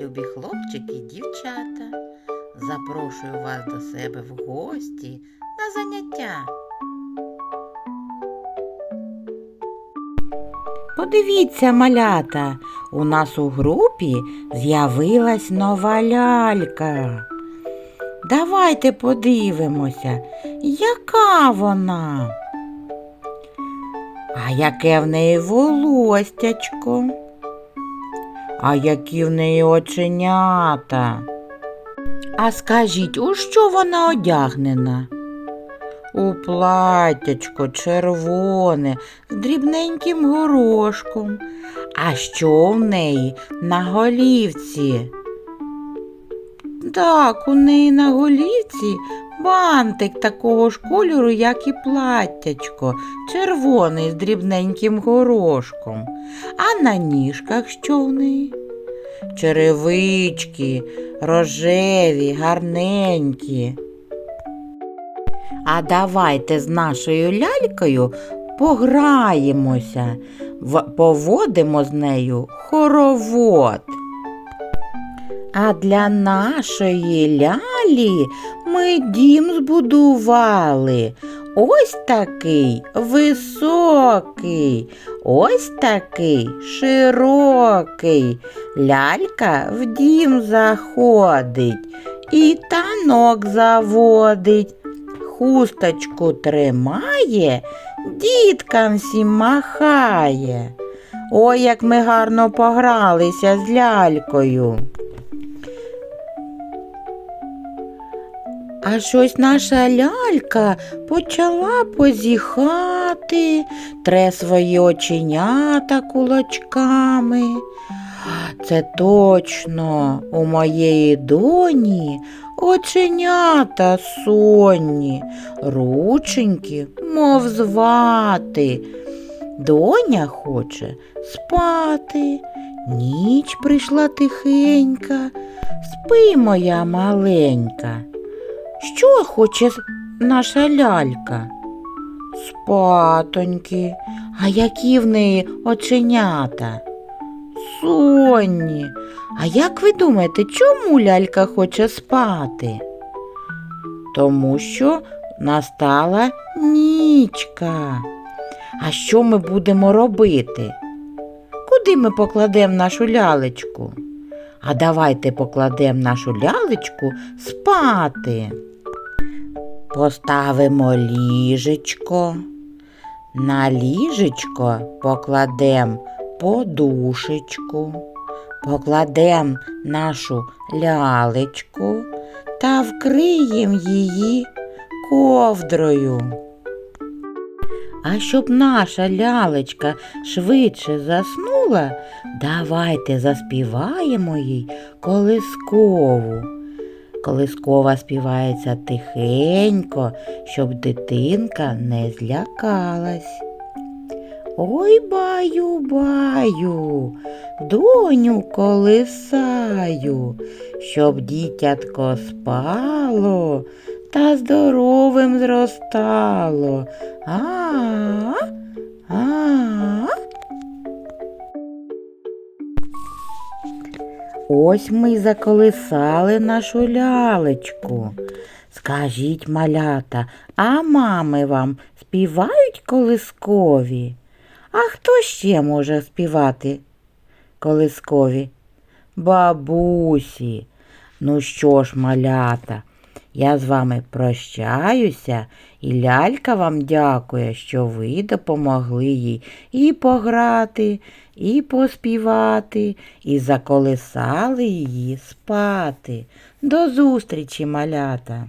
любі хлопчики і дівчата. Запрошую вас до себе в гості на заняття. Подивіться, малята, у нас у групі з'явилась нова лялька. Давайте подивимося, яка вона. А яке в неї волостячко? А які в неї оченята? А скажіть, у що вона одягнена? У платтячко червоне з дрібненьким горошком. А що в неї на голівці? Так, у неї на голівці бантик такого ж кольору, як і платтячко, червоний з дрібненьким горошком. А на ніжках що? Черевички, рожеві, гарненькі. А давайте з нашою лялькою пограємося, поводимо з нею хоровод. А для нашої лялі ми дім збудували. Ось такий високий, ось такий широкий. Лялька в дім заходить і танок заводить. Хусточку тримає, діткам всім махає. Ой, як ми гарно погралися з лялькою. А щось наша лялька почала позіхати, тре свої оченята кулачками. Це точно у моєї доні оченята сонні, рученьки, мов звати. Доня хоче спати, ніч прийшла тихенька, спи, моя маленька. Що хоче наша лялька? Спатоньки, а які в неї оченята? Сонні. А як ви думаєте, чому лялька хоче спати? Тому що настала нічка. А що ми будемо робити? Куди ми покладемо нашу лялечку? А давайте покладемо нашу лялечку спати. Поставимо ліжечко. На ліжечко покладемо подушечку, покладемо нашу лялечку та вкриємо її ковдрою. А щоб наша лялечка швидше заснула, давайте заспіваємо їй колискову. Колискова співається тихенько, щоб дитинка не злякалась. Ой, баю, баю, доню колисаю, щоб дітятко спало та здоровим зростало. А, Ось ми й заколисали нашу лялечку. Скажіть, малята, а мами вам співають колискові? А хто ще може співати колискові? Бабусі. Ну що ж, малята, я з вами прощаюся, і лялька вам дякує, що ви допомогли їй і пограти, і поспівати, і заколисали її спати. До зустрічі, малята!